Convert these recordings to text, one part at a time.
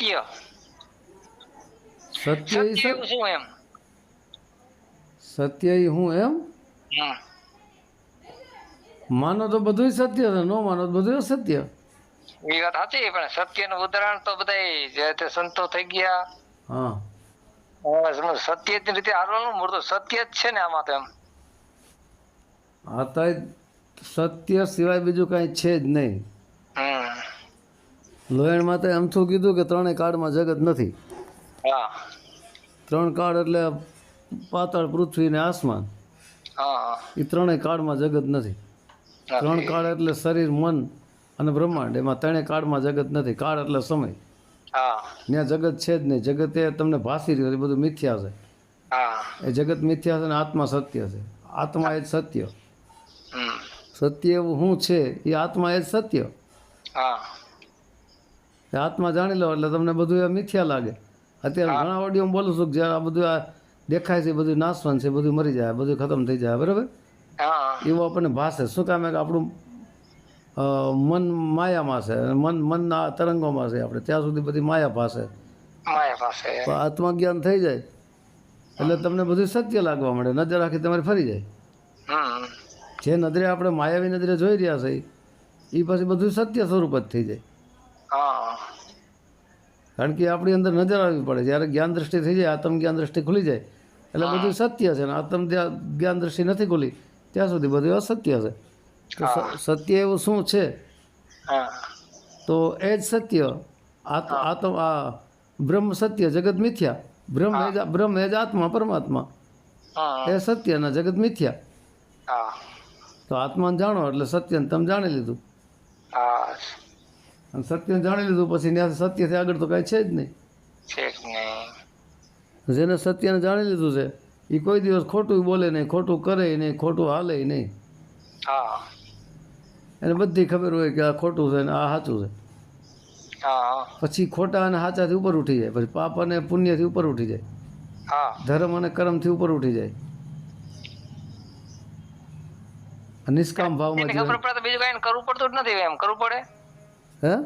સત્ય. સત્ય શું એમ? સત્ય હું એમ? માનો તો બધું સત્ય છે નો માનો તો બધું સત્ય એ વાત સાચી પણ સત્યનું ઉદાહરણ તો બધા જે સંતો થઈ ગયા. હા. સત્યની રીતે હાલવાનું મૂળ તો સત્ય જ છે ને આમાં તો એમ. હા તો સત્ય સિવાય બીજું કઈ છે જ નહીં. હમ. લોયણમાં તો એમથું કીધું કે ત્રણેય કાળમાં જગત નથી. ત્રણ કાળ એટલે પાતાળ પૃથ્વી ને આસમાન. એ ત્રણેય કાળમાં જગત નથી. ત્રણ કાળ એટલે શરીર મન અને બ્રહ્માંડ. એમાં ત્રણેય કાળમાં જગત નથી. કાળ એટલે સમય. ત્યાં જગત છે જ નહીં. જગત એ તમને ભાસી રહ્યું એ બધું મિથ્યા છે. એ જગત મિથ્યા છે અને આત્મા સત્ય છે. આત્મા એ જ સત્ય. સત્ય એવું શું છે એ આત્મા એ જ સત્ય. આત્મા જાણી લો એટલે તમને બધું એ મિથ્યા લાગે. અત્યારે ઘણા ઓડિયો બોલું છું કે જ્યારે આ બધું આ દેખાય છે બધું નાશવાન છે એ બધું મરી જાય બધું ખતમ થઈ જાય બરાબર? હા. એવું આપણને ભાષે શું કામ કે આપણું મન માયામાં છે મન મનના તરંગોમાં છે આપણે. ત્યાં સુધી બધી માયા ભાષે માયા તો આત્મા જ્ઞાન થઈ જાય. એટલે તમને બધું સત્ય લાગવા મળે નજર રાખી તમારી ફરી જાય. જે નજરે આપણે માયાવી નજરે જોઈ રહ્યા છે એ પછી બધું સત્ય સ્વરૂપ જ થઈ જાય. કારણ કે આપણી અંદર નજર આવવી પડે. જ્યારે જ્ઞાન દ્રષ્ટિ થઈ જાય આત્મ જ્ઞાન દ્રષ્ટિ ખુલી જાય. એટલે બધું સત્ય છે ને આત્મ જ્ઞાન દ્રષ્ટિ નથી ખુલી. ત્યાં સુધી બધું અસત્ય છે. તો સત્ય એવું શું છે? હા. તો એ જ સત્ય. આત- આત્મ આ બ્રહ્મ સત્ય જગત મિથ્યા. બ્રહ્મ એ જ બ્રહ્મ એ જ આત્મા પરમાત્મા. એ સત્ય અને જગત મિથ્યા. તો આત્માને જાણો એટલે સત્યને તમે જાણી લીધું. અને સત્યને જાણી લીધું પછી ત્યાં સત્યથી આગળ તો કાંઈ છે જ નહીં. જેને સત્યને જાણી લીધું છે એ કોઈ દિવસ ખોટું બોલે નહીં ખોટું કરે નહીં ખોટું હાલે નહીં. હા. એને બધી ખબર હોય કે આ ખોટું છે ને આ સાચું છે. હા. પછી ખોટા અને સાચાથી ઉપર ઉઠી જાય પછી પાપ અને પુણ્યથી ઉપર ઉઠી જાય. હા. ધર્મ અને કર્મથી ઉપર ઉઠી જાય. નિષ્કામ ભાવમાં જીવન કરવું પડતું જ નથી એમ. કરવું પડે? હે?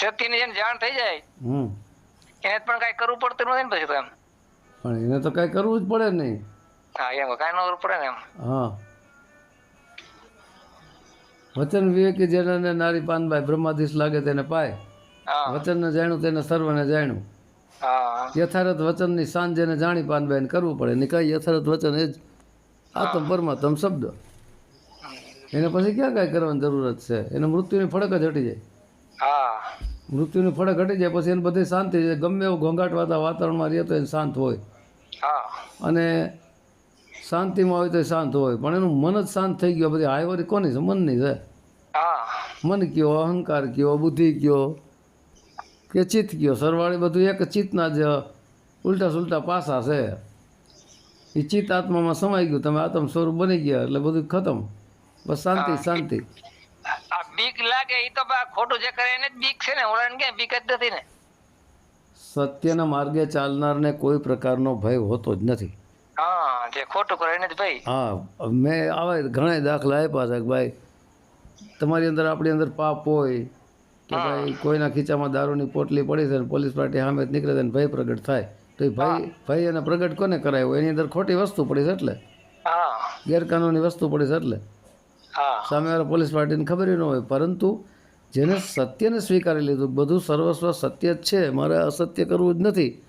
સત્યની જેને જાણ થઈ જાય. હમ. એને પણ કઈ કરવું પડતું નથી ને પછી તો એમ. પણ એને તો કાંઈ કરવું જ પડે નહીં. હા એમ કઈ ન કરવું પડે ને એમ. હા. વચન વિવેકી જેને નારી પાનભાઈ બ્રહ્માધીશ લાગે તેને પાય. વચનને જાણ્યું તેને સર્વને જાણ્યું. યથાર્થ વચનની સાંજ જેને જાણી પાનબાઈને કરવું પડે. ને કાંઈ યથાર્થ વચન એ જ આત્મ પરમાત્મ શબ્દ. એને પછી ક્યાં કાંઈ કરવાની જરૂરત છે? એને મૃત્યુની ફળક જ હટી જાય. હા. મૃત્યુની ફળે હટી જાય પછી એને બધી શાંતિ છે ગમે એવું ઘોંઘાટ વાતાવરણમાં રહે તો એને શાંત હોય. હા. અને શાંતિમાં હોય તો શાંત હોય. પણ એનું મન જ શાંત થઈ ગયું બધી હાયવરી કોની છે? મનની છે. હા. મન કયો અહંકાર કયો બુદ્ધિ કયો? કે ચિત્ત કયો? સરવાળે બધું એક ચિત્તના જ ઉલટા સુલટા પાસા છે. એ ચિત્ત આત્મામાં સમાઈ ગયું. તમે આત્મ સ્વરૂપ બની ગયા એટલે બધું ખતમ. બસ શાંતિ શાંતિ. બીક લાગે એ તો ખોટું જે કરે એને જ બીક છે ને ઓલાને કે બીક જ નથી ને? સત્યના માર્ગે ચાલનારને કોઈ પ્રકારનો ભય હોતો જ નથી. હા જે ખોટું કરે એને જ ભાઈ હા મેં આવા ઘણા દાખલા આપ્યા છે ભાઈ તમારી અંદર આપણી અંદર પાપ હોય કે ભાઈ કોઈના ખીચામાં દારૂની પોટલી પડી છે ને પોલીસ પાર્ટી સામે નીકળે છે ને ભય પ્રગટ થાય. તો એ ભાઈ ભાઈ અને પ્રગટ કોને કરાયો? એની અંદર ખોટી વસ્તુ પડી છે એટલે? હા. ગેરકાનૂની વસ્તુ પડી છે એટલે? સામેવાળા પોલીસ પાર્ટીને ખબર ન હોય પરંતુ જેને સત્યને સ્વીકારી લીધું બધું સર્વસ્વ સત્ય જ છે મારે અસત્ય કરવું જ નથી.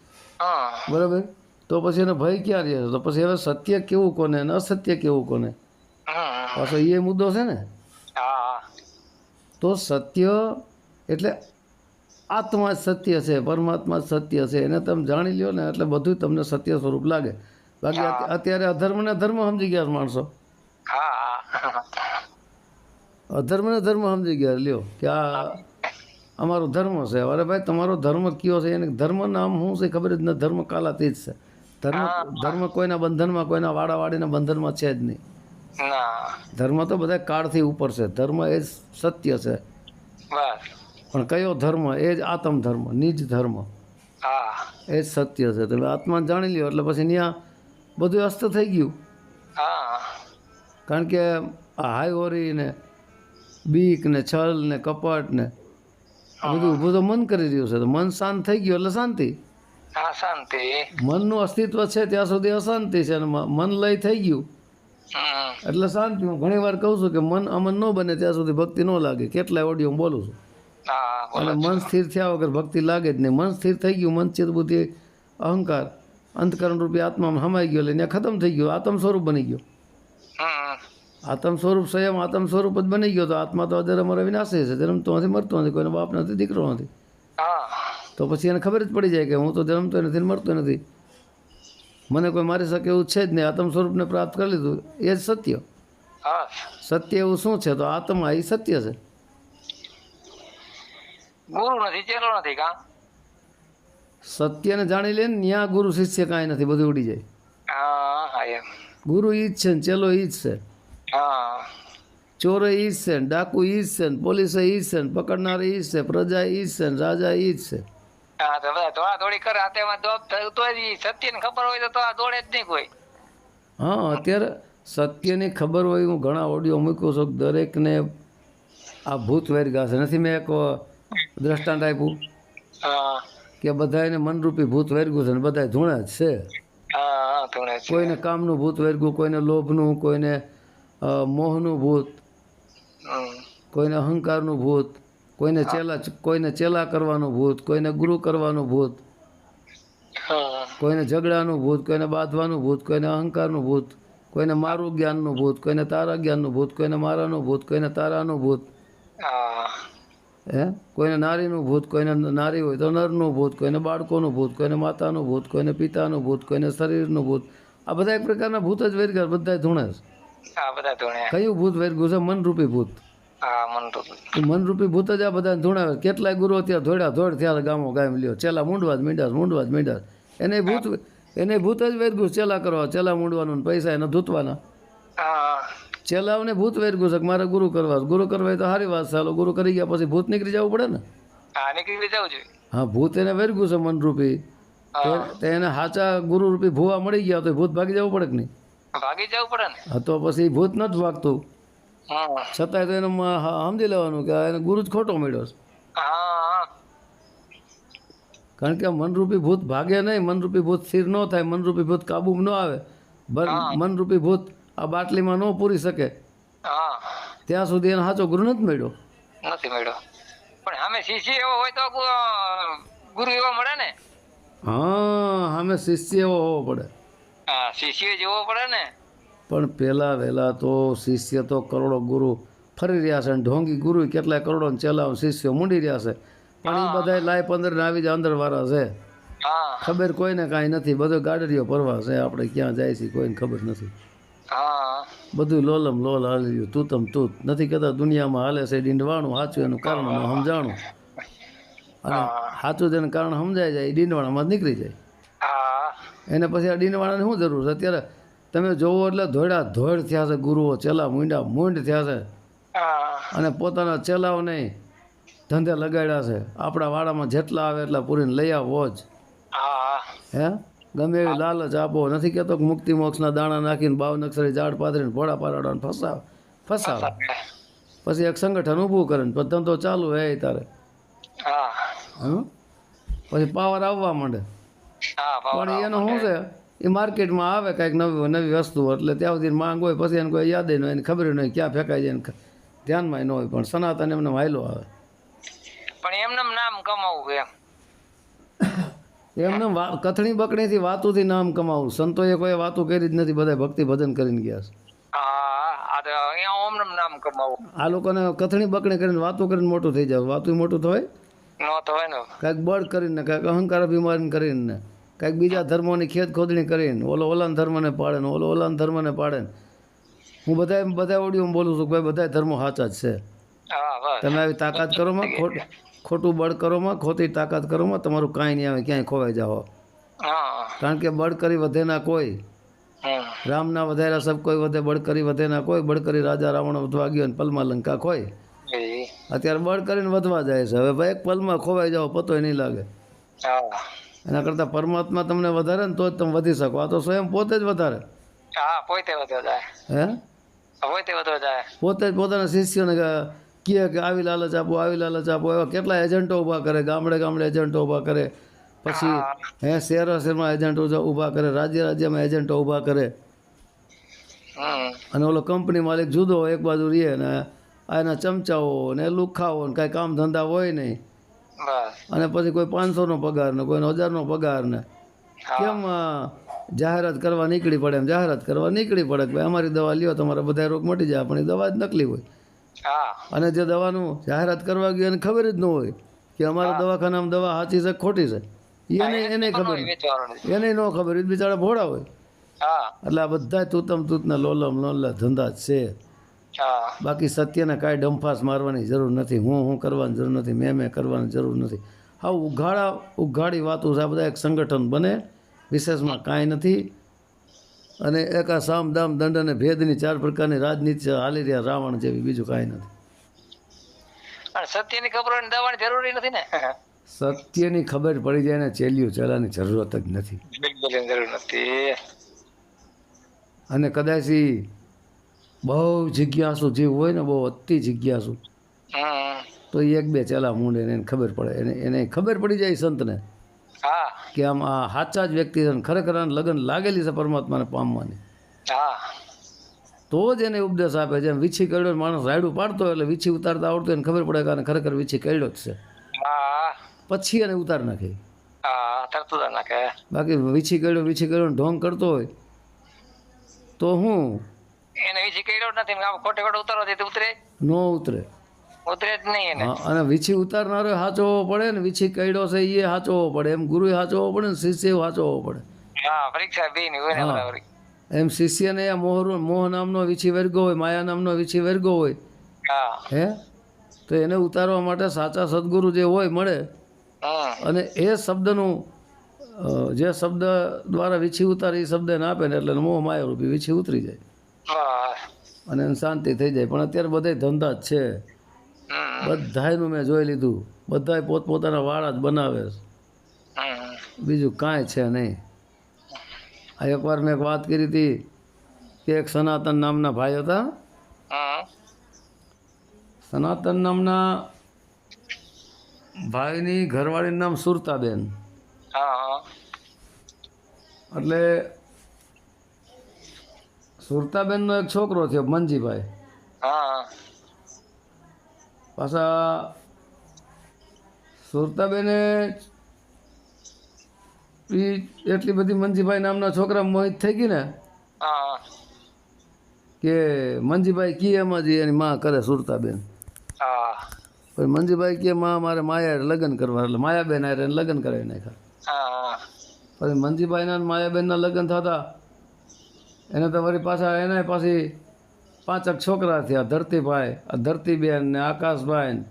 બરાબર? તો પછી એને ભય ક્યાં રહે? તો પછી હવે સત્ય કેવું કોને અને અસત્ય કેવું કોને? પાછો એ મુદ્દો છે ને? તો સત્ય એટલે આત્મા જ સત્ય છે પરમાત્મા સત્ય છે એને તમે જાણી લ્યો ને એટલે બધું તમને સત્ય સ્વરૂપ લાગે. બાકી અત્યારે અધર્મ ને ધર્મ સમજી ગયા માણસો. હા. હા અધર્મ ને ધર્મ સમજી ગયા. લ્યો કે આ અમારો ધર્મ છે. અરે ભાઈ તમારો ધર્મ કયો છે? એને ધર્મ નામ શું છે ખબર જ ન ધર્મ કાલાતીત છે. ધર્મ ધર્મ કોઈના બંધનમાં કોઈના વાડાવાડીના બંધનમાં છે જ નહીં. ધર્મ તો બધા કાળથી ઉપર છે. ધર્મ એ જ સત્ય છે. પણ કયો ધર્મ? એ જ આત્મ ધર્મ નિજ ધર્મ. હા. એ જ સત્ય છે. તમે આત્મા જાણી લ્યો. એટલે પછી ત્યાં બધું અસ્ત થઈ ગયું. કારણ કે આ હાઈવોરી ને બીક ને છલ ને કપટ ને બધું ઊભું તો મન કરી રહ્યું છે. તો મન શાંત થઈ ગયું એટલે શાંતિ? શાંતિ. મનનું અસ્તિત્વ છે ત્યાં સુધી અશાંતિ છે અને મન લય થઈ ગયું. એટલે શાંતિ. હું ઘણી વાર કહું છું કે મન અમન ન બને ત્યાં સુધી ભક્તિ ન લાગે. કેટલાય ઓડિયો બોલું છું. અને મન સ્થિર થયા વગર ભક્તિ લાગે જ નહીં. મન સ્થિર થઈ ગયું મન ચિત્ત બુદ્ધિ અહંકાર અંતકરણ રૂપી આત્મામાં સમાઈ ગયો એટલે ત્યાં ખતમ થઈ ગયો. આત્મ સ્વરૂપ બની ગયો. આત્મ સ્વરૂપ સ્વયં આત્મ સ્વરૂપ જ બની ગયો તો આત્મા તો અત્યારે અમારે વિનાશી છે. જન્મતો નથી મરતો નથી કોઈનો બાપ નથી દીકરો નથી. હા. તો પછી એને ખબર જ પડી જાય કે હું તો જન્મતો નથી મરતો નથી. મને કોઈ મારી શકે એવું છે જ નહીં. આત્મ સ્વરૂપને પ્રાપ્ત કરી લીધું એ જ સત્ય. હા. સત્ય એવું શું છે? તો આત્મા એ સત્ય છે. ગુરુ નથી ચેલો નથી કા? સત્યને જાણી લે ને ત્યાં ગુરુ શિષ્ય કાંઈ નથી બધું ઉડી જાય. ગુરુ ઈ જ છે ને ચેલો ઈ જ છે. ચોરે ઈ જ છે ડાકુ ઈ જ છે પોલીસે ઈ જ છે પકડનાર ઈ જ છે પ્રજા ઈ જ છે રાજા ઈ જ છે. હા તો બધા દોડા દોડી કરે હાથેમાં દોબ તો સત્ય ને ખબર હોય તો આ દોડે જ નહીં કોઈ. હા અત્યારે સત્યની ખબર હોય હું ઘણા ઓડિયો મૂક્યો છું દરેકને આ ભૂત વેરગા છે. નથી મેં એક દ્રષ્ટાંત આપ્યું? કે બધાને મનરૂપી ભૂત વેરગું છે ને બધા ધૂણા જ છે. હા હા ધૂણે કોઈને કામનું ભૂત વેરગું કોઈને લોભનું કોઈને મોહનું ભૂત. કોઈને અહંકારનું ભૂત કોઈને ચેલા કોઈને ચેલા કરવાનું ભૂત કોઈને ગુરુ કરવાનું ભૂત કોઈને ઝઘડાનું ભૂત કોઈને બાંધવાનું ભૂત કોઈને અહંકારનું ભૂત કોઈને મારું જ્ઞાનનું ભૂત કોઈને તારા જ્ઞાનનું ભૂત કોઈને મારાનું ભૂત કોઈને તારાનું ભૂત હે કોઈને નારીનું ભૂત કોઈને નારી હોય તો નરનું ભૂત કોઈને બાળકોનું ભૂત કોઈને માતાનું ભૂત કોઈને પિતાનું ભૂત કોઈને શરીરનું ભૂત આ બધા એક પ્રકારના ભૂત જ વેરગાર બધા ધૂણે છે હા બધા ધૂણે. કયું ભૂત વેરગું છે? મનરૂપી ભૂત. હા મન તો મનરૂપી ભૂત જ આ બધા ધૂણાવે. કેટલાય ગુરુઓ ત્યાં ધોડ્યા ધોડ થયા ગામો ગામ લ્યો. ચેલા મૂંડવા જ મીંડાસ મૂંડવા જ મીંડાસ એને ભૂત એને ભૂત જ વેરગું છે. ચેલા કરવા ચેલા મૂંડવાનું પૈસા એને ધૂતવાના. હા. ચેલાઓને ભૂત વેરગું છે મારે ગુરુ કરવા ગુરુ કરવા તો સારી વાત ચાલો ગુરુ કરી ગયા પછી ભૂત નીકળી જવું પડે ને? હા નીકળી જવું જોઈએ. હા ભૂત એને વેરગું છે મનરૂપી. એને સાચા ગુરુ રૂપી ભૂવા મળી ગયા તો ભૂત ભાગી જવું પડે કે નહીં? ભાગી જવું પડે ને? તો પછી ભૂત નથી ભાગતું. છતાંય તો એનું સમજી લેવાનું કે એને ગુરુ જ ખોટો મળ્યો છે. કારણ કે મનરૂપી ભૂત ભાગે નહીં મનરૂપી ભૂત સ્થિર ન થાય મનરૂપી ભૂત કાબુમાં ન આવે મનરૂપી ભૂત આ બાટલીમાં ન પૂરી શકે. હા. ત્યાં સુધી એનો સાચો ગુરુ નથી મળ્યો. નથી મળ્યો. પણ અમે શિષ્ય એવો હોય તો ગુરુ એવો મળે ને? હા અમે શિષ્ય એવો હોવો પડે. હા શિષ્ય જેવો પડે ને. પણ પહેલાં વહેલા તો શિષ્ય તો કરોડો ગુરુ ફરી રહ્યા છે અને ઢોંગી ગુરુ કેટલાય કરોડો ચેલાઓ શિષ્યો મૂડી રહ્યા છે. પણ એ બધા લાય પંદર ને આવી જાય અંદર વાળા છે. ખબર કોઈને કાંઈ નથી બધો ગાડરીઓ પરવા છે આપણે ક્યાં જાય છે કોઈને ખબર નથી. બધું લોલમ લોલ હાલી રહ્યું તૂતમ તૂત નથી કહેતા દુનિયામાં હાલે છે ડીંડવાણું સાચું એનું કારણ સમજાણું. અને સાચું જેનું કારણ સમજાય જાય ડીંડવાણામાં નીકળી જાય. હા. એને પછી આ ડીંડવાણાની શું જરૂર છે? અત્યારે તમે જોવો એટલે ધોડા ધોડ થયા છે ગુરુઓ ચેલા મૂંડા મૂંડ થયા છે. અને પોતાના ચેલાઓને ધંધે લગાડ્યા છે. આપણા વાડામાં જેટલા આવે એટલા પૂરીને લઈ આવો જ. હે. ગમે એવી લાલચ આપો. નથી કહેતો કે મુક્તિ મોક્ષના દાણા નાખીને બાવ નક્ષરી ઝાડ પાથરીને ભોળા પારાડાને ફસાવ. ફસાવ. પછી એક સંગઠન ઊભું કરે ને ધંધો ચાલુ હે તારે. હા. પછી પાવર આવવા માંડે. પણ એનો શું છે એ માર્કેટમાં આવે કાંઈક નવી નવી વસ્તુ એટલે ત્યાં સુધી માંગ હોય પછી એને કોઈ યાદ ન હોય એને ખબર ન હોય ક્યાં ફેંકાય જાય ધ્યાનમાં ન હોય પણ સનાતન એમને વાયલો આવે. પણ એમને નામ કમાવું એમ. એમને કથણી બકણીથી વાતોથી નામ કમાવું. સંતોએ કોઈ વાતો કરી જ નથી બધા ભક્તિ ભજન કરીને ગયા છે. આ લોકોને કથણી બકણી કરીને વાતો કરીને મોટું થઈ જાય વાતું મોટું થાય કાંઈક બળ કરીને કાંઈક અહંકાર અભિમાન કરીને. કાંઈક બીજા ધર્મોની ખેત ખોદણી કરીને ઓલો ઓલાન ધર્મને પાડે ને ઓલો ઓલાન ધર્મને પાડે ને. હું બધા બધા ઓડિયોમાં બોલું છું કે ભાઈ બધા ધર્મો સાચા જ છે. તમે આવી તાકાત કરો માં ખોટું બળ કરોમાં ખોટી તાકાત કરોમાં તમારું કાંઈ નહીં આવે ક્યાંય ખોવાઈ જાઓ. કારણ કે બળ કરી વધે ના કોઈ. રામના વધાર્યા સબ કોઈ વધે બળ કરી વધે ના કોઈ બળ કરી રાજા રાવણ વધવા ગયો ને પલમાં લંકા ખોય. અત્યારે બળ કરીને વધવા જાય છે. હવે ભાઈ એક પલમાં ખોવાઈ જાઓ પતોય નહીં લાગે. એના કરતાં પરમાત્મા તમને વધારે ને તો જ તમે વધી શકો. આ તો સ્વયં પોતે જ વધારે. હા પોતે વધો જાય હે? પોતે વધો જાય પોતે જ પોતાના શિષ્યોને કે કહે કે આવી લાલચ આપો આવી લાલચ આપો એવા કેટલા એજન્ટો ઊભા કરે ગામડે ગામડે એજન્ટો ઊભા કરે. પછી હે. શહેરો શહેરમાં એજન્ટો ઊભા કરે રાજ્ય રાજ્યમાં એજન્ટો ઊભા કરે. અને ઓલો કંપની માલિક જુદો એક બાજુ રહે ને આ એના ચમચાઓ ને લુખાઓ ને કાંઈ કામ ધંધા હોય નહીં. અને પછી કોઈ પાંચસોનો પગાર ને કોઈનો હજારનો પગાર ને. કેમ જાહેરાત કરવા નીકળી પડે એમ? જાહેરાત કરવા નીકળી પડે કે અમારી દવા લ્યો તમારા બધા રોગ મટી જાય પણ એ દવા જ નકલી હોય. અને જે દવાનું જાહેરાત કરવા ગયું એને ખબર જ ન હોય કે અમારા દવાખાનામાં દવા સાચી છે ખોટી છે. એને એને ખબર. એને ન ખબર એ બિચારા ભોળા હોય. એટલે આ બધા તૂતમ તૂતના લોલમ લોલા ધંધા છે. બાકી સત્યને કાંઈ ડંફાસ મારવાની જરૂર નથી. હું હું કરવાની જરૂર નથી. મેં મેં કરવાની જરૂર નથી. હા ઉઘાડા ઉઘાડી વાતો છે. આ બધા એક સંગઠન બને. વિશેષમાં કાંઈ નથી. અને એક આ સામ દામ દંડ અને ભેદની ચાર પ્રકારની રાજનીતિ હાલી રહ્યા રાવણ જેવી બીજું કાંઈ નથી. સત્યની ખબર દવાની જરૂરી નથી ને? સત્યની ખબર પડી જાય ને ચેલ્યું ચલાની જરૂરત જ નથી. જરૂર નથી. અને કદાચ બહુ જિજ્ઞાસુ જીવ હોય ને બહુ અતિ જિજ્ઞાસુ તો એ એક બે ચેલા મૂંડે એને ખબર પડે. એને એને ખબર પડી જાય સંતને હા. કે આમ આ સાચા જ વ્યક્તિ છે ખરેખર લગ્ન લાગેલી છે પરમાત્માને પામવાની. હા. તો જ એને ઉપદેશ આપે જેમ વીછી કરડ્યો માણસ રાયડું પાડતો એટલે વીછી ઉતારતા આવડતું એને ખબર પડે કારણ ખરેખર વીછી કરડ્યો જ છે. પછી એને ઉતાર નાખે. બાકી વીછી કરડ્યો વીછી કરડ્યો ને ઢોંગ કરતો હોય તો હું એને વીછી કર્યો નથી. ખોટે ખોટે ઉતારો છે ઉતરે. ન ઉતરે. ઉતરે જ નહીં અને વીછી ઉતારનારો સાચવવો પડે ને વીછી કઈડો છે એ સાચવવો પડે. એમ ગુરુ સાચવવો પડે ને શિષ્ય સાચવવો પડે. હા પરીક્ષા બે ની. એમ શિષ્યને મોહ નામનો વીછી વર્ગો હોય માયા નામનો વીછી વર્ગો હોય. હે. તો એને ઉતારવા માટે સાચા સદગુરુ જે હોય મળે. અને એ શબ્દનું જે શબ્દ દ્વારા વીછી ઉતારે એ શબ્દ ને આપે ને એટલે મોહ માયા રૂપી વીછી ઉતરી જાય. હા અને શાંતિ થઈ જાય. પણ અત્યારે બધા ધંધા જ છે. હમ બધાયનું મેં જોઈ લીધું. બધા પોતપોતાના વાળા જ બનાવે બીજું કાંઈ છે નહીં. આ એકવાર મેં એક વાત કરી હતી કે એક સનાતન નામના ભાઈ હતા. સનાતન નામના ભાઈની ઘરવાળીનું નામ સુરતાબેન. એટલે સુરતાબેનનો એક છોકરો થયો, મંજીભાઈ. હા પાછા સુરતાબેને એ એટલી બધી મંજીભાઈ નામના છોકરા મોહિત થઈ ગઈ ને? કે મંજીભાઈ કી એમાં જે એની માં કરે સુરતાબેન. પછી મંજીભાઈ કે માં મારે માયા લગ્ન કરવા એટલે માયાબેન એને લગ્ન કરાવી નાખ્યા. પછી મનજીભાઈના માયાબેનના લગ્ન થતા એને તો વળી પાછા એના પાછી પાંચક છોકરા થયા ધરતીભાઈ આ ધરતીબેન ને આકાશભાઈ ને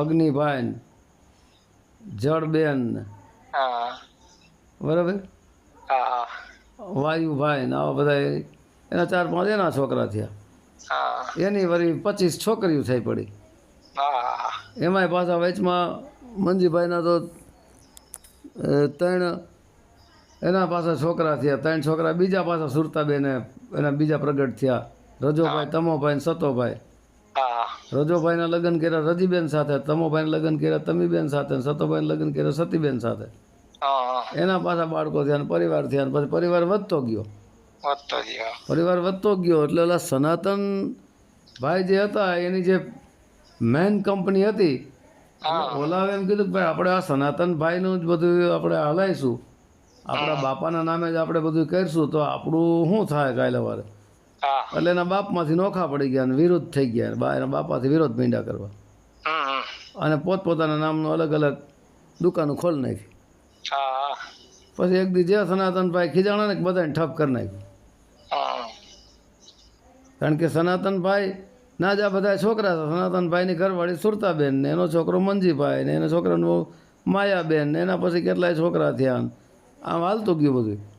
અગ્નિભાઈ ને જળબેન ને. બરાબર? વાયુભાઈ ને આવા બધા એના ચાર પાંચ એના છોકરા થયા. એની વળી પચીસ છોકરીઓ થઈ પડી. એમાંય પાછા વચમાં મંજીભાઈના તો ત્રણ એના પાછા છોકરા થયા ત્રણ છોકરા બીજા પાછા સુરતાબેને એના બીજા પ્રગટ થયા. રજોભાઈ તમોભાઈ સતોભાઈ. રજોભાઈ રજોભાઈના લગ્ન કર્યા રજીબેન સાથે તમોભાઈના લગ્ન કર્યા તમીબેન સાથે ને સતોભાઈના લગ્ન કર્યા સતીબેન સાથે. એના પાછા બાળકો થયા ને પરિવાર થયા પછી પરિવાર વધતો ગયો. પરિવાર વધતો ગયો એટલે ઓલા સનાતન ભાઈ જે હતા એની જે મેન કંપની હતી બોલાવે ઓલાવે એમ કીધું કે ભાઈ આપણે આ સનાતન ભાઈનું જ બધું આપણે હલાવીશું આપણા બાપાના નામે જ આપણે બધું કરીશું તો આપણું શું થાય કાલે વારે? એટલે એના બાપમાંથી નોખા પડી ગયા વિરોધ થઈ ગયા. બા એના બાપાથી વિરોધ મીંડા કરવા. અને પોતપોતાના નામનું અલગ અલગ દુકાનો ખોલી નાખી. પછી એક દી જે સનાતનભાઈ ખીજાણા ને બધાને ઠપ કરી નાખ્યું. કારણ કે સનાતનભાઈ ના જ આ બધા છોકરા હતા. સનાતનભાઈની ઘરવાળી સુરતાબેન ને એનો છોકરો મંજીભાઈ ને એના છોકરાનું માયાબેન ને એના પછી કેટલાય છોકરા થયા. આમ હાલતું ગયું બધું.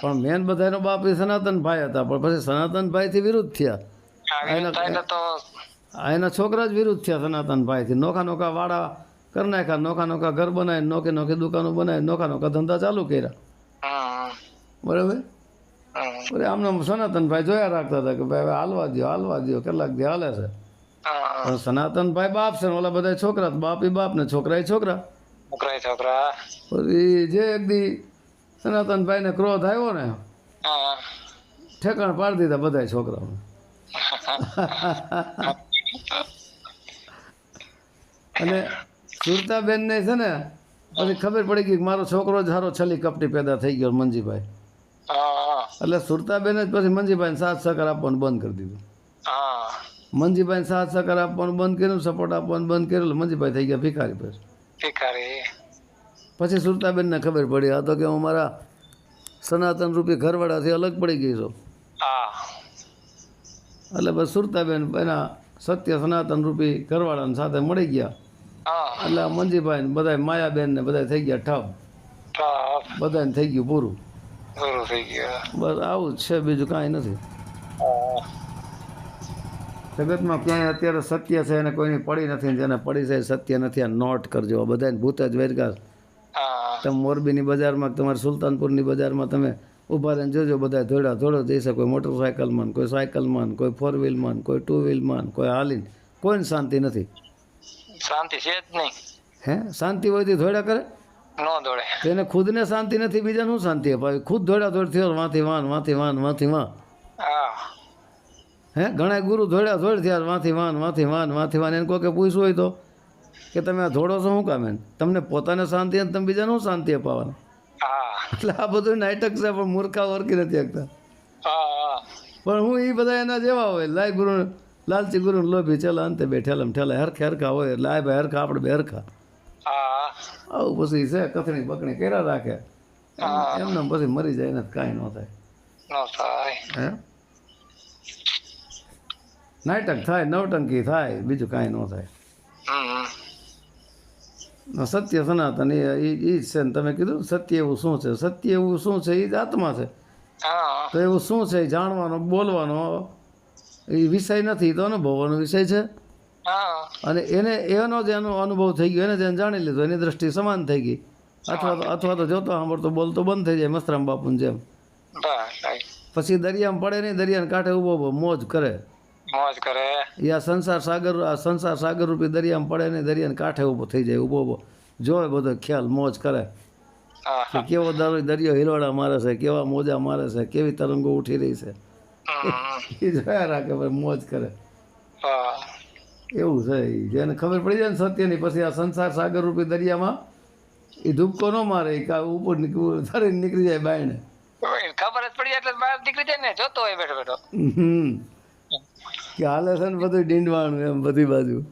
પણ મેન બધાનો બાપ એ સનાતનભાઈ હતા પણ પછી સનાતનભાઈથી વિરુદ્ધ થયા. એના છોકરા જ વિરુદ્ધ થયા સનાતનભાઈથી નોખા નોખા વાડા કરી નાખ્યા નોખા નોખા ઘર બનાવી નોખી નોખી દુકાનો બનાવી નોખા નોખા ધંધા ચાલુ કર્યા. બરાબર? આમને સનાતનભાઈ જોયા રાખતા હતા કે ભાઈ હવે હાલવા દો હાલવા દો કેટલાક દી હાલે છે. પણ સનાતનભાઈ બાપ છે ઓલા બધા છોકરા બાપ એ બાપ ને છોકરા. એ છોકરા. છોકરા છોકરા જે એક દી સનાતનભાઈને ક્રોધ આવ્યો ને ઠેકાણ પાડી દીધા બધા છોકરાઓને. અને સુરતાબેનને છે ને પછી ખબર પડી ગઈ કે મારો છોકરો જ સારો છલી કપટી પેદા થઈ ગયો મંજીભાઈ. એટલે સુરતાબેન જ પછી મંજીભાઈને સાથ સહકાર આપવાનું બંધ કરી દીધું. મંજીભાઈને સાથ સહકાર આપવાનું બંધ કર્યું સપોર્ટ આપવાનું બંધ કર્યું મંજીભાઈ થઈ ગયા ભિખારી પછી. ભિખારી. પછી સુરતાબેનને ખબર પડી આ તો કે હું મારા સનાતન રૂપી ઘરવાળાથી અલગ પડી ગઈ છું. એટલે બસ સુરતાબેન એના સત્ય સનાતન રૂપી ઘરવાળાની સાથે મળી ગયા. એટલે મંજીભાઈ ને બધા માયાબેન ને બધા થઈ ગયા ઠપ બધાને થઈ ગયું પૂરું. પૂરું થઈ ગયું. બસ આવું જ છે બીજું કાંઈ નથી. જગતમાં ક્યાંય અત્યારે સત્ય છે અને કોઈની પડી નથી જેને પડી છે સત્ય નથી આ નોટ કરજો. બધાને ભૂત જ વેરગા તમે મોરબીની બજારમાં તમારે સુલતાનપુરની બજારમાં તમે ઊભા રહીને જોજો બધા થોડા થોડો જઈશે કોઈ મોટરસાયકલમાં કોઈ સાયકલમાં કોઈ ફોર વ્હીલમાં કોઈ ટુ વ્હીલમાં કોઈ હાલીને. કોઈને શાંતિ નથી. શાંતિ છે જ નહીં. હે? શાંતિ હોય તો થોડા કરે? નો દોડે તેને ખુદને શાંતિ નથી બીજાને શું શાંતિ અપાવી ખુદ ધોળા દોડ થયો વાંથી વાન વાંથી વાન વાંથી વાં હે. ઘણા ગુરુ દોડ્યા દોડ થયા વાંથી વાન વાંથી વાન વાંથી વાન. એને કોઈ પૂછ્યું પૂછવું હોય તો? કે તમે આ ધોડો છો શું કામે તમને પોતાને શાંતિ અને તમે બીજાને શું શાંતિ અપાવવાના? એટલે આ બધું નાટક છે પણ મૂર્ખા ઓળખી નથી શકતા પણ હું એ બધા એના જેવા હોય. લાય ગુરુ લાલચી ગુરુ લોભી ચાલો અંતે બે ઠેલમ ઠેલા હરખે હરખા હોય. લાય ભાઈ હરખા આપણે બે હરખા. આવું પછી છે કથણી બકણી કર્યા રાખે. એમને પછી મરી જાય ને કાંઈ ન થાય. નાટક થાય નવટંકી થાય બીજું કાંઈ ન થાય. સત્ય સનાતન એ એ જ છે ને તમે કીધું સત્ય એવું શું છે? સત્ય એવું શું છે? એ જ આત્મા છે. તો એવું શું છે? જાણવાનો બોલવાનો એ વિષય નથી તો અનુભવવાનો વિષય છે. અને એને એનો જે અનુભવ થઈ ગયો એને જેને જાણી લીધો એની દ્રષ્ટિ સમાન થઈ ગઈ. અથવા તો અથવા તો જોતો સાંભળતો બોલતો બંધ થઈ જાય મસ્તરામ બાપુની જેમ. પછી દરિયામાં પડે નહીં દરિયાને કાંઠે ઊભો ઊભો મોજ કરે. મોજ કરે. એ આ સંસાર સાગર આ સંસાર સાગર રૂપી દરિયામાં પડે ને દરિયાને કાંઠે ઊભો થઈ જાય ઊભો ઊભો. જોવે બધો ખ્યાલ મોજ કરે. કે કેવો દરિયો દરિયો હિલોડા મારે છે કેવા મોજા મારે છે કેવી તરંગો ઉઠી રહી છે. એ જોયા રાખે ભાઈ મોજ કરે. એવું છે જેને ખબર પડી જાય ને સત્યની પછી આ સંસાર સાગર રૂપી દરિયામાં એ ધૂપકો ન મારે કા ઉપર નીકળી નીકળી જાય બાયણે. ખબર જ પડી જાય એટલે બહાર નીકળી જાય ને જોતો હોય બેઠો બેઠો. હમ. કે હાલે છે ને બધું ડીંડવાનું એમ બધી બાજુ.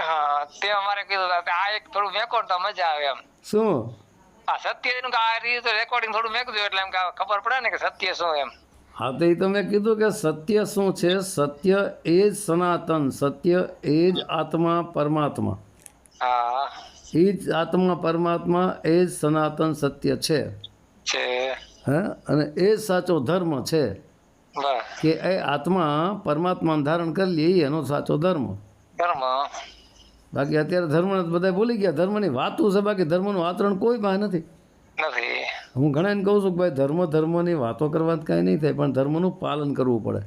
હા તે અમારે કીધું કે આ એક થોડું મેકો તો મજા આવે એમ. શું? આ સત્યનું આ રીતે રેકોર્ડિંગ થોડું મેકજો એટલે એમ કે ખબર પડે ને કે સત્ય શું એમ. હા તો એ તો મેં કીધું કે સત્ય શું છે? સત્ય એ જ સનાતન સત્ય એ જ આત્મા પરમાત્મા. હા. એ જ આત્મા પરમાત્મા એ જ સનાતન સત્ય છે. છે. હે? અને એ સાચો ધર્મ છે. કે એ આત્મા પરમાત્મા ધારણ કરી લે એનો સાચો ધર્મ. ધર્મ. બાકી અત્યારે ધર્મને તો બધા ભૂલી ગયા. ધર્મની વાત છે? બાકી ધર્મનું આચરણ કોઈ પાસે નથી. હું ઘણા કહું છું કે ભાઈ ધર્મ ધર્મની વાતો કરવાથી કાંઈ નહીં થાય પણ ધર્મનું પાલન કરવું પડે.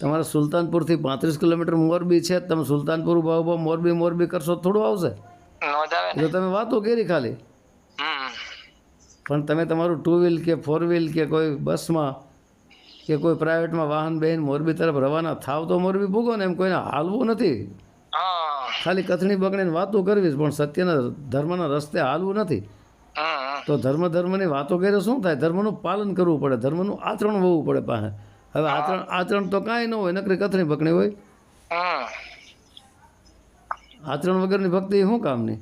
તમારે સુલતાનપુર સુલતાનપુરથી પાંત્રીસ કિલોમીટર મોરબી છે તમે સુલતાનપુર મોરબી મોરબી કરશો થોડું આવશે. જ તમે વાતો કરી ખાલી. પણ તમે તમારું ટુ વ્હીલ કે ફોર વ્હીલ કે કોઈ બસમાં કે કોઈ પ્રાઇવેટમાં વાહન બેન મોરબી તરફ રવાના થાવ તો મોરબી ભૂગો ને એમ કોઈને હાલવું નથી. ખાલી કથણી બકણીને વાતો કરવી પણ સત્યના ધર્મના રસ્તે હાલવું નથી. તો ધર્મ ધર્મની વાતો કરે શું થાય? ધર્મનું પાલન કરવું પડે ધર્મનું આચરણ હોવું પડે પાસે હવે આચરણ આચરણ તો કાંઈ ન હોય નકરી કથણી બકણી હોય. આચરણ વગરની ભક્તિ શું કામની?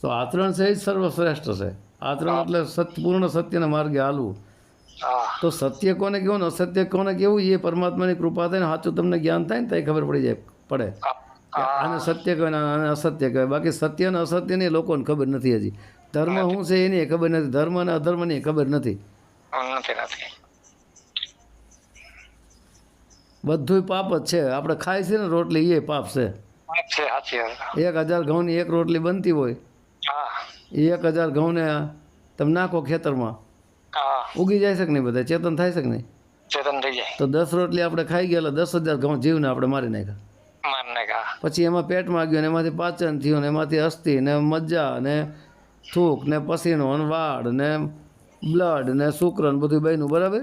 તો આચરણ છે એ જ સર્વશ્રેષ્ઠ છે. આચરણ એટલે સત્ય પૂર્ણ સત્યના માર્ગે હાલવું. તો સત્ય કોને કેવું ને અસત્ય કોને કેવું એ પરમાત્માની કૃપા થાય ને સાચું તમને જ્ઞાન થાય ને ત્યાં ખબર પડી જાય પડે. આને સત્ય કહેવાય આને અસત્ય કહેવાય. બાકી સત્ય અને અસત્યની લોકોને ખબર નથી હજી. ધર્મ શું છે એની ખબર નથી. ધર્મ અને અધર્મની ખબર નથી. બધુંય પાપ જ છે. આપણે ખાય છે ને રોટલી એ પાપ છે. એક હજાર ઘઉંની એક રોટલી બનતી હોય એક હજાર ઘઉંને તમે નાખો ખેતરમાં. ઉગી જાય છે કે નહીં બધા? ચેતન થાય છે કે નહીં? ચેતન થઈ જાય. તો દસ રોટલી આપણે ખાઈ ગયા દસ હજાર ઘઉં જીવને આપણે મારી નાખ્યા. પછી એમાં પેટમાં ગયું ને એમાંથી પાચન થયું ને એમાંથી અસ્થિ ને મજા ને થૂક ને પસીનો ને વાળ ને બ્લડ ને શુક્ર ને બધું બન્યું બરાબર?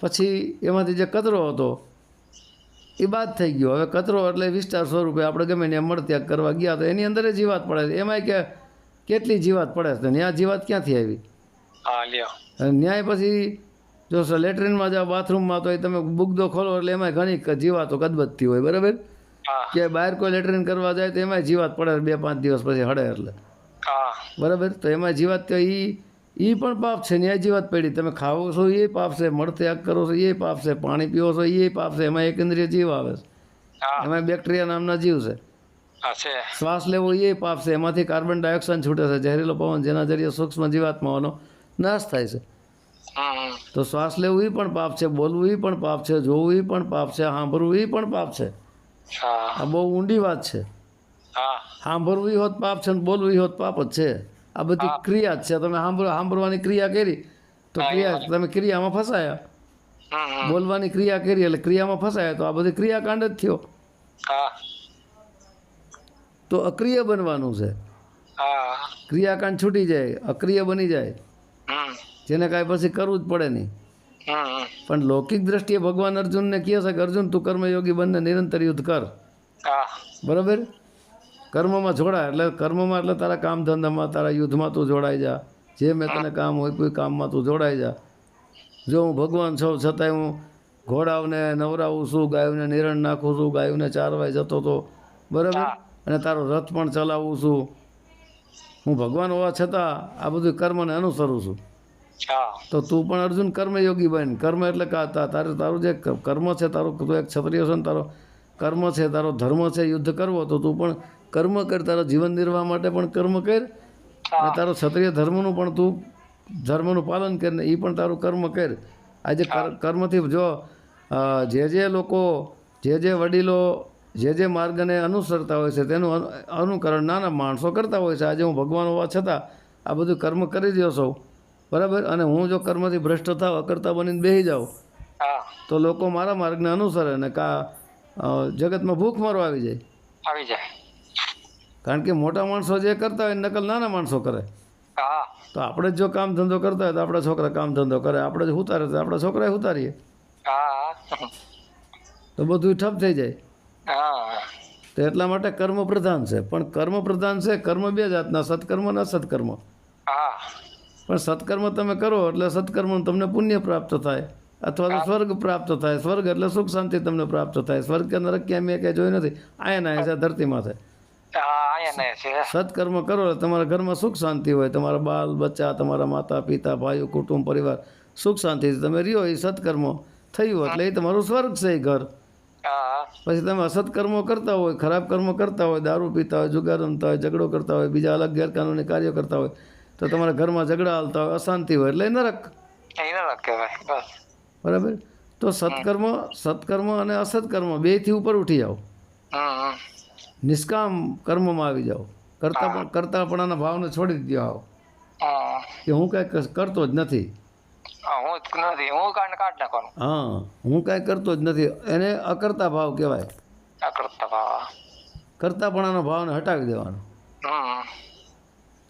પછી એમાંથી જે કચરો હતો એ બાદ થઈ ગયો. હવે કચરો એટલે વિસ્તાર સ્વરૂપે આપણે ગમે ત્યાં મળત્યાગ કરવા ગયા તો એની અંદર જીવાત પડે છે. એમાંય કે કેટલી જીવાત પડે છે? ત્યાં જીવાત ક્યાંથી આવી? ન્યાય પછી જો લેટરિનમાં જાઓ બાથરૂમમાં તો એ તમે બુગદો ખોલો એટલે એમાંય ઘણી જીવાતો કદબદતી હોય બરાબર? કે બહાર કોઈ લેટ્રિન કરવા જાય તો એમાંય જીવાત પડે બે પાંચ દિવસ પછી હડે એટલે. હા. બરાબર? તો એમાં જીવાત તો એ એ પણ પાપ છે ન્યાય જીવાત પડી. તમે ખાવો છો એ પાપ છે મળત્યાગ કરો છો એ પાપ છે પાણી પીવો છો એ પાપ છે એમાં એકેન્દ્રિય જીવ આવે છે. એમાં બેક્ટેરિયા નામના જીવ છે. શ્વાસ લેવો એ પાપ છે એમાંથી કાર્બન ડાયોક્સાઇડ છૂટે છે ઝેરીલો પવન જેના જરીએ સૂક્ષ્મ જીવાત્માઓનો નાશ થાય છે. તો શ્વાસ લેવું એ પણ પાપ છે બોલવું એ પણ પાપ છે જોવું એ પણ પાપ છે સાંભળવું એ પણ પાપ છે. આ બહુ ઊંડી વાત છે. હા. સાંભળવું હોત પાપ છે ને બોલવું હોત પાપ જ છે. આ બધી ક્રિયા જ છે. તમે સાંભળ સાંભળવાની ક્રિયા કરી. તો ક્રિયા તમે ક્રિયામાં ફસાયા. બોલવાની ક્રિયા કરી એટલે ક્રિયામાં ફસાયા. તો આ બધી ક્રિયાકાંડ જ થયો. તો અક્રિય બનવાનું છે. ક્રિયાકાંડ છૂટી જાય અક્રિય બની જાય. જેને કાંઈ પછી કરવું જ પડે નહીં. પણ લૌકિક દ્રષ્ટિએ ભગવાન અર્જુનને કહે છે કે અર્જુન તું કર્મયોગી બંને નિરંતર યુદ્ધ કર. બરાબર? કર્મમાં જોડાય એટલે કર્મમાં એટલે તારા કામ ધંધામાં તારા યુદ્ધમાં તું જોડાઈ જા. જે મેં તને કામ હોય કોઈ કામમાં તું જોડાઈ જા. જો હું ભગવાન છું છતાંય હું ઘોડાઓને નવરાવું છું ગાયોને નિરણ નાખું છું ગાયોને ચારવાય જતો તો બરાબર? અને તારો રથ પણ ચલાવું છું. હું ભગવાન હોવા છતાં આ બધું કર્મને અનુસરું છું. તો તું પણ અર્જુન કર્મયોગી બન. કર્મ એટલે તારે તારું જે કર્મ છે તારું તું એક ક્ષત્રિય છે ને તારો કર્મ છે તારો ધર્મ છે યુદ્ધ કરવો તો તું પણ કર્મ કર તારા જીવન નિર્વાહ માટે પણ કર્મ કર. અને તારો ક્ષત્રિય ધર્મનું પણ તું ધર્મનું પાલન કર ને એ પણ તારું કર્મ કર. આજે કર્મથી જો જે જે લોકો જે જે વડીલો જે જે માર્ગને અનુસરતા હોય છે તેનું અનુ- અનુકરણ નાના માણસો કરતા હોય છે. આજે હું ભગવાન હોવા છતાં આ બધું કર્મ કરી દો છો. બરાબર? અને હું જો કર્મથી ભ્રષ્ટ થાવ અકર્તા બનીને બેસી જાઉં તો લોકો મારા માર્ગને અનુસરે અને કા જગતમાં ભૂખ મારો આવી જાય. આવી જાય. કારણ કે મોટા માણસો જે કરતા હોય નકલ નાના માણસો કરે. તો આપણે જો કામ ધંધો કરતા હોય તો આપણા છોકરા કામ ધંધો કરે. આપણે જ ઉતારે તો આપણા છોકરાએ ઉતારીએ. હા. તો બધું ઠપ થઈ જાય. હા. તો એટલા માટે કર્મ પ્રધાન છે. પણ કર્મ પ્રધાન છે કર્મ બે જાતના સત્કર્મ અને અસત્કર્મ. હા. પણ સત્કર્મ તમે કરો એટલે સત્કર્મ તમને પુણ્ય પ્રાપ્ત થાય. અથવા તો સ્વર્ગ પ્રાપ્ત થાય. સ્વર્ગ એટલે સુખ શાંતિ તમને પ્રાપ્ત થાય. સ્વર્ગ કે નરક ક્યાં મેં ક્યાંય જોયું નથી. આયા ના છે ધરતીમાં છે. સત્કર્મ કરો તમારા ઘરમાં સુખ શાંતિ હોય. તમારા બાલ બચ્ચા તમારા માતા પિતા ભાઈઓ કુટુંબ પરિવાર સુખ શાંતિથી તમે રહ્યો એ સત્કર્મ થયું એટલે એ તમારું સ્વર્ગ છે એ ઘર. પછી તમે અસત્કર્મો કરતા હોય ખરાબ કર્મો કરતા હોય દારૂ પીતા હોય જુગાર રમતા હોય ઝઘડો કરતા હોય બીજા અલગ ગેરકાનૂની કાર્યો કરતા હોય તો તમારા ઘરમાં ઝઘડા હાલતા હોય અશાંતિ હોય એટલે નરક. નરક કહેવાય બસ. બરાબર? તો સત્કર્મ સત્કર્મ અને અસત્કર્મ બેથી ઉપર ઉઠી જાઓ. નિષ્કામ કર્મમાં આવી જાઓ. કરતા પણ કરતાપણાના ભાવને છોડી દો આવો. કે હું કાંઈ કરતો જ નથી. હા, હું કાંઈ કરતો જ નથી. એને અકર્તા ભાવ કહેવાય. કરતા પણ કરતાપણાનો ભાવને હટાવી દેવાનો.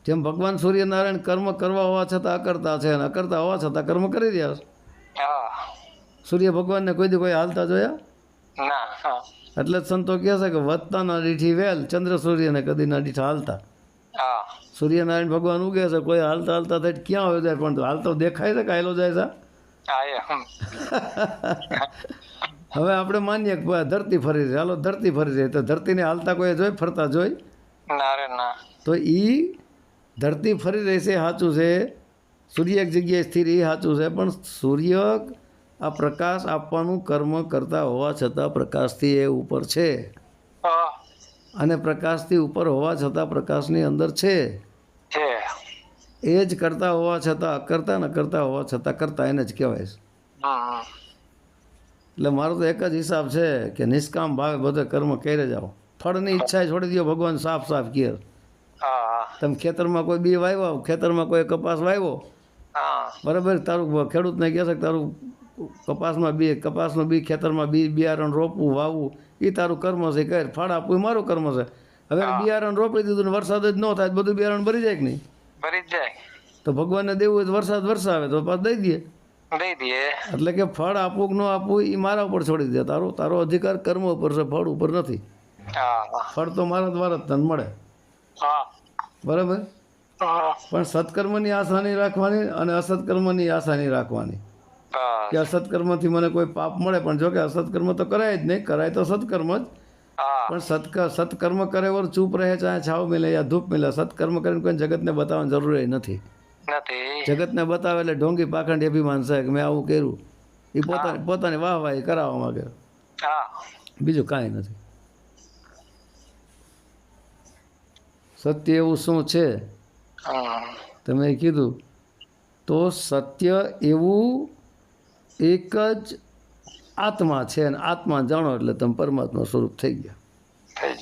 જેમ ભગવાન સૂર્યનારાયણ કર્મ કરવા હોવા છતાં અકર્તા છે અને અકર્તા હોવા છતાં કર્મ કરી રહ્યા છે. સૂર્ય ભગવાનને કોઈ દી કોઈ હાલતા જોયા? એટલે સંતો કહે છે કે વધતાના દીઠી વેલ ચંદ્ર સૂર્યને કદી ના દીઠા હાલતા. સૂર્યનારાયણ ભગવાન ઉગે છે? કોઈ હાલતા હાલતા થઈ ક્યાં હોય જાય? પણ હાલતો દેખાય છે કાયલો જાય છે. હવે આપણે માનીએ કે ધરતી ફરી રહી હાલો ધરતી ફરી રહી તો ધરતીને હાલતા કોઈ જોઈ? ફરતા જોઈ? તો એ ધરતી ફરી રહી છે સાચું છે. સૂર્ય એક જગ્યાએ સ્થિર એ સાચું છે. પણ સૂર્ય આ પ્રકાશ આપવાનું કર્મ કરતા હોવા છતાં પ્રકાશથી એ ઉપર છે. અને પ્રકાશથી ઉપર હોવા છતાં પ્રકાશની અંદર છે. એ જ કરતા હોવા છતાં અકર્તા ન કરતા હોવા છતાં કરતા એને જ કહેવાય છે. એટલે મારો તો એક જ હિસાબ છે કે નિષ્કામ ભાવે બધે કર્મ કરે જાઓ. ફળની ઈચ્છા છોડી દો ભગવાન સાફ સાફ હા. તમે ખેતરમાં કોઈ બી વાવ્યો ખેતરમાં કોઈ કપાસ વાવ્યો બરાબર તારું ખેડૂતને કહે છે કે તારું કપાસમાં બી કપાસનું બી ખેતરમાં બી બિયારણ રોપવું વાવવું એ તારું કર્મ છે કર ફળ આપવું એ મારું કર્મ છે. હવે બિયારણ રોપી દીધું ને વરસાદ જ ન થાય બધું બિયારણ ભરી જાય કે નહીં? ભરી જાય. તો ભગવાનને દેવું હોય તો વરસાદ વરસાવે તો પાછ દઈ દઈએ. દઈ દઈએ. એટલે કે ફળ આપવું કે ન આપવું એ મારા ઉપર છોડી દે. તારો તારો અધિકાર કર્મ ઉપર છે ફળ ઉપર નથી. હા. ફળ તો મારા દ્વારા જ તને મળે. હા. બરાબર? પણ સત્કર્મની આશા નહીં રાખવાની અને અસત્કર્મની આશા નહીં રાખવાની. કે અસત્કર્મથી મને કોઈ પાપ મળે પણ જો કે અસત્કર્મ તો કરાય જ નહીં. કરાય તો સત્કર્મ જ. પણ સત્ક સત્કર્મ કરે વર ચૂપ રહે ચાહે છાવ મિલે યા ધૂપ મિલે. સત્કર્મ કરીને કોઈ જગતને બતાવવાની જરૂર નથી. જગતને બતાવે એટલે ઢોંગી પાખંડ એ બી માનશે કે મેં આવું કર્યું. એ પોતાની પોતાની વાહ વાહ કરાવવા માંગે. બીજું કાંઈ નથી. સત્ય એવું શું છે? તમે કીધું. તો સત્ય એવું એક જ આત્મા છે અને આત્મા જાણો એટલે તમે પરમાત્મા સ્વરૂપ થઈ ગયા. થઈ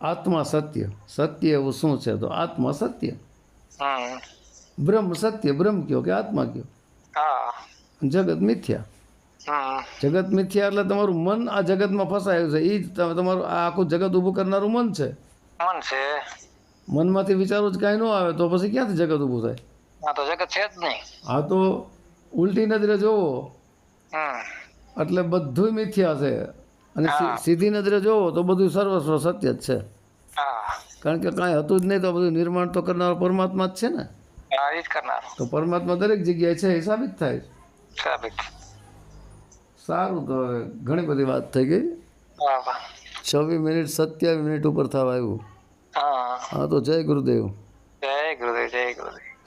આત્મા સત્ય. સત્ય એવું શું છે? તો આત્મા સત્ય. હમ. બ્રહ્મ સત્ય બ્રહ્મ કયો કે આત્મા કયો? જગત મિથ્યા. જગત મિથ્યા એટલે તમારું મન આ જગતમાં ફસાયું છે. એ જ તમે- તમારું આ આખું જગત ઊભું કરનારું મન છે. મન છે. મનમાંથી વિચારો જ કાંઈ ન આવે તો પછી ક્યાંથી જગત ઊભું થાય? આ તો જગત છે જ નહીં. આ તો ઉલટી નજરે જોવો એટલે બધું મિથ્યા છે. અને સીધી નજરે જોવો તો બધું સર્વસ્વ સત્ય જ છે. કારણ કે કાંઈ હતું જ નહીં તો બધું નિર્માણ તો કરનારો પરમાત્મા જ છે ને? તો પરમાત્મા દરેક જગ્યાએ છે એ સાબિત થાય. છે. સારું તો હવે ઘણી બધી વાત થઈ ગઈ. છવ્વીસ મિનિટ સત્યાવીસ મિનિટ ઉપર થવા આવ્યું. હા. હા તો જય ગુરુદેવ. જય ગુરુદેવ જય ગુરુદેવ.